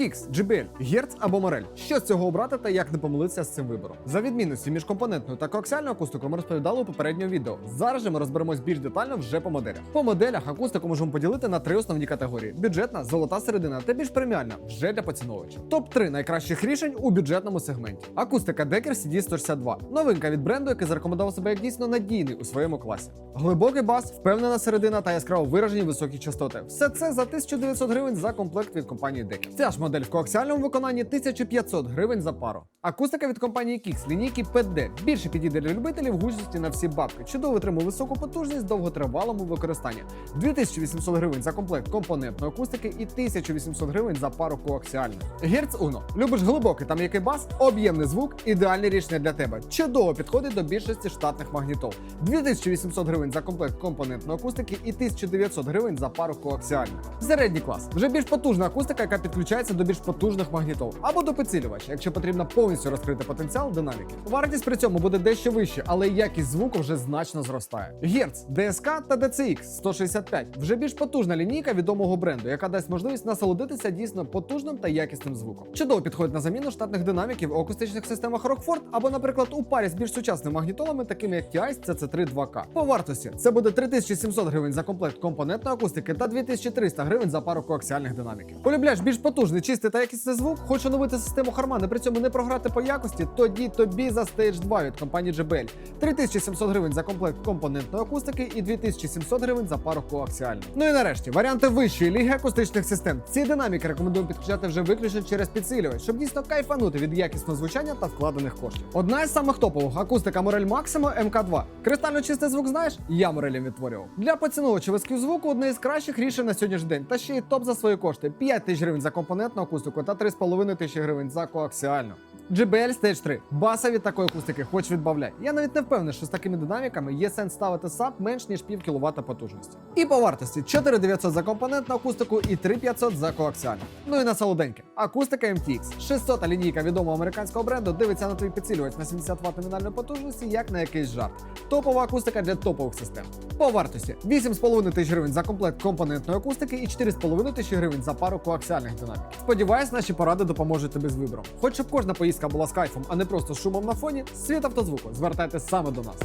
Кікс, JBL, Герц або Морель. Що з цього обрати та як не помилитися з цим вибором? За відмінності між компонентною та коаксіальною акустикою ми розповідали у попередньому відео. Зараз же ми розберемось більш детально вже по моделях. По моделях акустику можемо поділити на три основні категорії: бюджетна, золота середина та більш преміальна вже для поціновувача. Топ 3 найкращих рішень у бюджетному сегменті. Акустика Decker CD162. Новинка від бренду, який зарекомендував себе як дійсно надійний у своєму класі. Глибокий бас, впевнена середина та яскраво виражені високі частоти. Все це за 1900 гривень за комплект від компанії Decker. Ця ж модель в коаксіальному виконанні 1500 гривень за пару. Акустика від компанії Kix лінійки PD більше підійде для любителів гучності на всі бабки. Чудово витримує високу потужність довготривалому використанні. 2800 гривень за комплект компонентної акустики і 1800 гривень за пару коаксіальних. Герц Uno. Любиш глибокий та м'який бас, об'ємний звук, ідеальне рішення для тебе. Чудово підходить до більшості штатних магнітол. 2800 гривень за комплект компонентної акустики і 1900 гривень за пару коаксіальних. Середній клас. Вже більш потужна акустика, яка підключається до більш потужних магнітол або до підсилювача, якщо потрібно повністю розкрити потенціал динаміки. Вартість при цьому буде дещо вища, але якість звуку вже значно зростає. Герц, DSK та DCX 165 вже більш потужна лінійка відомого бренду, яка дасть можливість насолодитися дійсно потужним та якісним звуком. Чудово підходить на заміну штатних динаміків у акустичних системах Rockford або, наприклад, у парі з більш сучасними магнітолами, такими як TIS CC3 2K. По вартості це буде 3700 гривень за комплект компонентної акустики та 2300 гривень за пару коаксіальних динаміків. Полюбляєш більш потужний, чистий та якісний звук, хочеш оновити систему Harman і при цьому не програти по якості, тоді тобі за Stage 2 від компанії JBL. 3700 гривень за комплект компонентної акустики і 2700 гривень за пару коаксіальних. Ну і нарешті варіанти вищої ліги акустичних систем. Ці динаміки рекомендуємо підключати вже виключно через підсилювач, щоб дійсно кайфанути від якісного звучання та вкладених коштів. Одна із самих топових акустика Morel Maximo MK2. Кристально чистий звук знаєш? Я Морелем відтворював. Для поціновувачів звуку одне із кращих рішень на сьогоднішній день. Та ще й топ за свої кошти: 5 тисяч гривень за компонентну акустику та 3,5 тисячі гривень за коаксіальну. JBL Stage 3. Баса від такої акустики, хоч відбавляй. Я навіть не впевнений, що з такими динаміками є сенс ставити САП менш ніж пів кіловата потужності. І по вартості 4900 за компонентну акустику і 3500 за коаксіальну. Ну і на солоденьке. Акустика MTX. 600 лінійка відомого американського бренду дивиться на твій підсилювач на 70 Вт номінальної потужності, як на якийсь жарт. Топова акустика для топових систем. По вартості 8,5 тисяч гривень за комплект компонентної акустики і 4,5 тисячі гривень за пару коаксіальних динамік. Сподіваюсь, наші поради допоможуть тобі з вибором. Хоч щоб кожна поїздка була з кайфом, а не просто з шумом на фоні, світ автозвуку звертайтесь саме до нас.